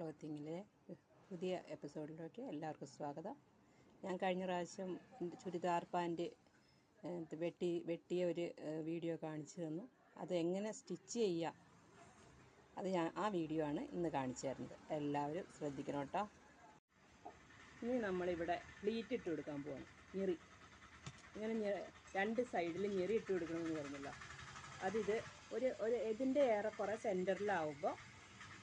ക്ലോത്തിങ്ങിലെ പുതിയ എപ്പിസോഡിലേക്ക് എല്ലാവർക്കും സ്വാഗതം. ഞാൻ കഴിഞ്ഞ പ്രാവശ്യം ചുരിദാർ പാന്റ് വെട്ടി വെട്ടിയ ഒരു വീഡിയോ കാണിച്ചു തന്നു. അത് എങ്ങനെ സ്റ്റിച്ച് ചെയ്യാം? അത് ഞാൻ ആ വീഡിയോ ആണ് ഇന്ന് കാണിച്ചു തരുന്നത്. എല്ലാവരും ശ്രദ്ധിക്കണം കേട്ടോ. ഇനി നമ്മളിവിടെ പ്ലീറ്റ് ഇട്ട് കൊടുക്കാൻ പോവാണ്. ഞെറി. ഇങ്ങനെ രണ്ട് സൈഡിൽ ഞെറി ഇട്ട് കൊടുക്കണമെന്ന് പറഞ്ഞല്ലോ. അതിത് ഒരു ഒരു ഇതിന്റെ ഏറെക്കുറെ സെന്ററിലാവുമ്പോൾ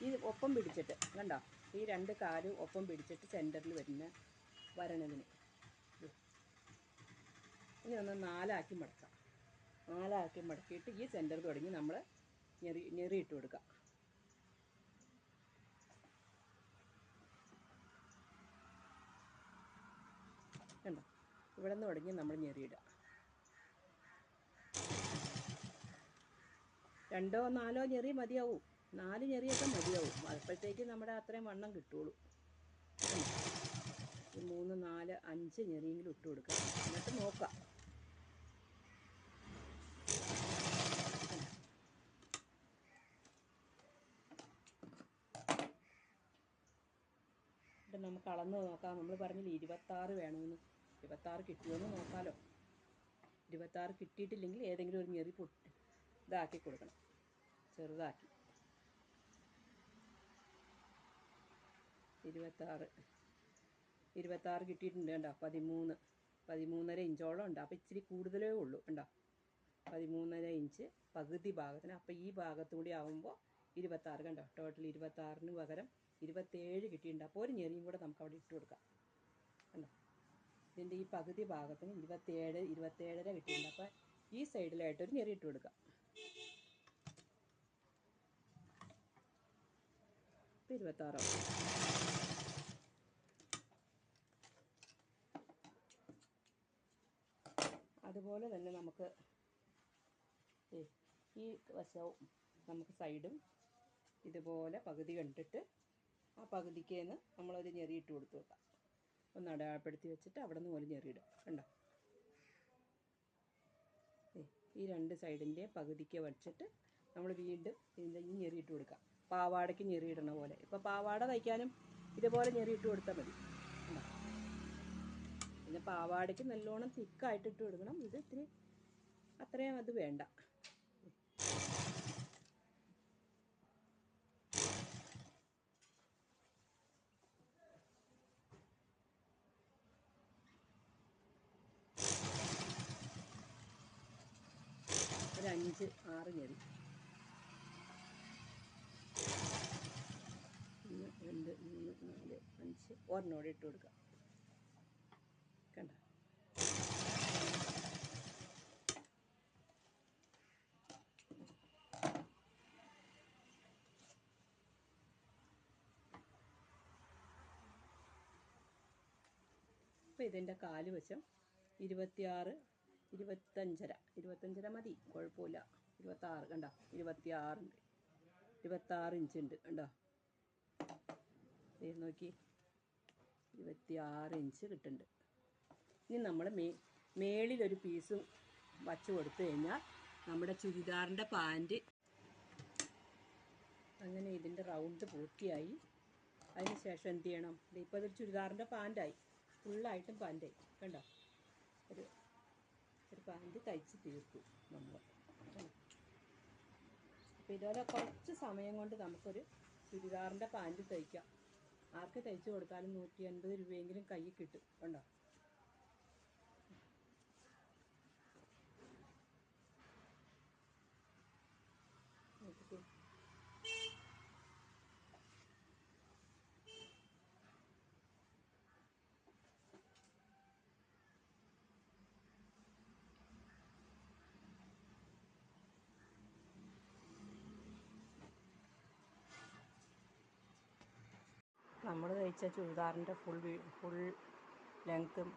ഈ ഒപ്പം പിടിച്ചിട്ട് കണ്ടോ? ഈ രണ്ട് കാലും ഒപ്പം പിടിച്ചിട്ട് സെന്ററിൽ വരുന്ന വരണതിന്. ഇനി ഒന്ന് നാലാക്കി മടക്കാം. നാലാക്കി മടക്കിയിട്ട് ഈ സെന്റർ തുടങ്ങി നമ്മൾ ഞെറി ഞെറിയിട്ട് കൊടുക്കാം. കണ്ടോ? ഇവിടെ നിന്ന് തുടങ്ങി നമ്മൾ ഞെറിയിടുക. രണ്ടോ നാലോ ഞെറി മതിയാവും. നാല് ഞെറിയൊക്കെ മതിയാവും. അപ്പോഴത്തേക്ക് നമ്മുടെ അത്രയും വണ്ണം കിട്ടുള്ളൂ. മൂന്ന് നാല് അഞ്ച് ഞെറിയെങ്കിലും ഇട്ട് കൊടുക്കാം. എന്നിട്ട് നോക്കാം. നമുക്ക് അളന്ന് നോക്കാം. നമ്മൾ പറഞ്ഞില്ല ഇരുപത്താറ് വേണമെന്ന് ഇരുപത്താറ് കിട്ടുമെന്ന് നോക്കാമല്ലോ ഇരുപത്താറ് കിട്ടിയിട്ടില്ലെങ്കിൽ ഏതെങ്കിലും ഒരു ഞെറി പൊട്ടി ഇതാക്കി കൊടുക്കണം. ചെറുതാക്കി. ഇരുപത്താറ്. ഇരുപത്താറ് കിട്ടിയിട്ടുണ്ട് കണ്ടോ? പതിമൂന്ന്. പതിമൂന്നര ഇഞ്ചോളം ഉണ്ട്. അപ്പോൾ ഇച്ചിരി കൂടുതലേ ഉള്ളൂ കണ്ടോ? പതിമൂന്നര ഇഞ്ച് പകുതി ഭാഗത്തിന്. അപ്പോൾ ഈ ഭാഗത്തു കൂടി ആവുമ്പോൾ ഇരുപത്താറ് കണ്ടോ? ടോട്ടൽ ഇരുപത്താറിന് പകരം ഇരുപത്തേഴ് കിട്ടിയിട്ടുണ്ട്. അപ്പോൾ ഒരു ഞെറിയും കൂടെ നമുക്ക് അവിടെ ഇട്ട് കൊടുക്കാം. കണ്ടോ? ഇതിന്റെ ഈ പകുതി ഭാഗത്തിന് ഇരുപത്തേഴ് ഇരുപത്തേഴര കിട്ടിയിട്ടുണ്ട്. അപ്പോൾ ഈ സൈഡിലായിട്ട് ഒരു ഞെറി ഇട്ട് കൊടുക്കാം. ഇപ്പം അതുപോലെ തന്നെ നമുക്ക് ഈ വശവും നമുക്ക് സൈഡും ഇതുപോലെ പകുതി കണ്ടിട്ട് ആ പകുതിക്കേന്ന് നമ്മളൊരു ഞെറിയിട്ട് കൊടുത്ത് വെക്കാം. ഒന്ന് അടയാളപ്പെടുത്തി വെച്ചിട്ട് അവിടെ നിന്ന് പോലെ ഞെറിയിടും കണ്ടോ? ഈ രണ്ട് സൈഡിന്റെ പകുതിക്ക് വെച്ചിട്ട് നമ്മൾ വീണ്ടും ഇതിന്റെ ഈ ഞെറിയിട്ട് കൊടുക്കാം. പാവാടയ്ക്ക് ഞെറിയിടണ പോലെ. ഇപ്പോൾ പാവാട തയ്ക്കാനും ഇതുപോലെ ഞെറിയിട്ട് കൊടുത്താൽ മതി. പിന്നെ പാവാടയ്ക്ക് നല്ലോണം തിക്കായിട്ട് ഇട്ട് കൊടുക്കണം. ഇത് ഇത്തിരി അത്രയും അത് വേണ്ട. ഒരു അഞ്ച് ആറ് ഞെറി. ഒന്ന് രണ്ട് മൂന്ന് നാല് അഞ്ച്. ഒരെണ്ണോടെ ഇട്ട് കൊടുക്കാം കണ്ട അപ്പം ഇതിന്റെ കാൽ വശം ഇരുപത്തിയാറ് ഇരുപത്തഞ്ചര. ഇരുപത്തഞ്ചര മതി. കുഴപ്പമില്ല. ഇരുപത്താറ് കണ്ട? ഇരുപത്തിയാറുണ്ട് ഇരുപത്താറ് ഇഞ്ച് ഉണ്ട് കണ്ടോ? നോക്കി. ഇരുപത്തിയാറ് ഇഞ്ച് കിട്ടുന്നുണ്ട്. ഇനി നമ്മൾ മേ മേളിലൊരു പീസും വച്ച് കൊടുത്തു കഴിഞ്ഞാൽ നമ്മുടെ ചുരിദാറിന്റെ പാന്റ് അങ്ങനെ ഇതിന്റെ റൗണ്ട് പൂർത്തിയായി. അതിന് ശേഷം എന്ത് ചെയ്യണം? ദേ ഇപ്പോൾ ഇതൊരു ചുരിദാറിന്റെ പാന്റായി ഫുള്ളായിട്ടും പാന്റായി. കണ്ടോ? ഒരു ഒരു പാന്റ് തയ്ച്ച് തീർക്കും നമ്മൾ അപ്പോൾ ഇതുപോലെ കുറച്ച് സമയം കൊണ്ട് നമുക്കൊരു ചുരിദാറിന്റെ പാന്റ് തയ്ക്കാം. ആർക്ക് തയ്ച്ചു കൊടുത്താലും നൂറ്റി അൻപത് രൂപയെങ്കിലും കയ്യിൽ കിട്ടും. കണ്ടോ? നോക്കിക്കേ. നമ്മൾ തയ്ച്ച ചുരിദാറിന്റെ ഫുൾ ഫുൾ ലെങ്ത്തും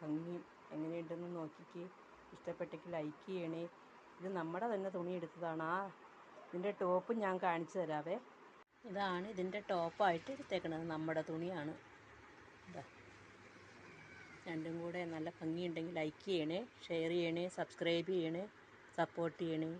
ഭംഗിയും എങ്ങനെയുണ്ടെന്ന് നോക്കിക്ക്. ഇഷ്ടപ്പെട്ടെങ്കിൽ ലൈക്ക് ചെയ്യണേ. ഇത് നമ്മുടെ തന്നെ തുണി എടുത്തതാണ്. ആ ഇതിന്റെ ടോപ്പ് ഞാൻ കാണിച്ചു തരാവേ. ഇതാണ് ഇതിന്റെ ടോപ്പായിട്ട് എടുത്തേക്കണത് നമ്മുടെ തുണിയാണ്. ഇതാ രണ്ടും കൂടെ നല്ല ഭംഗിയുണ്ടെങ്കിൽ ലൈക്ക് ചെയ്യണേ ഷെയർ ചെയ്യണേ സബ്സ്ക്രൈബ് ചെയ്യണേ സപ്പോർട്ട് ചെയ്യണേ.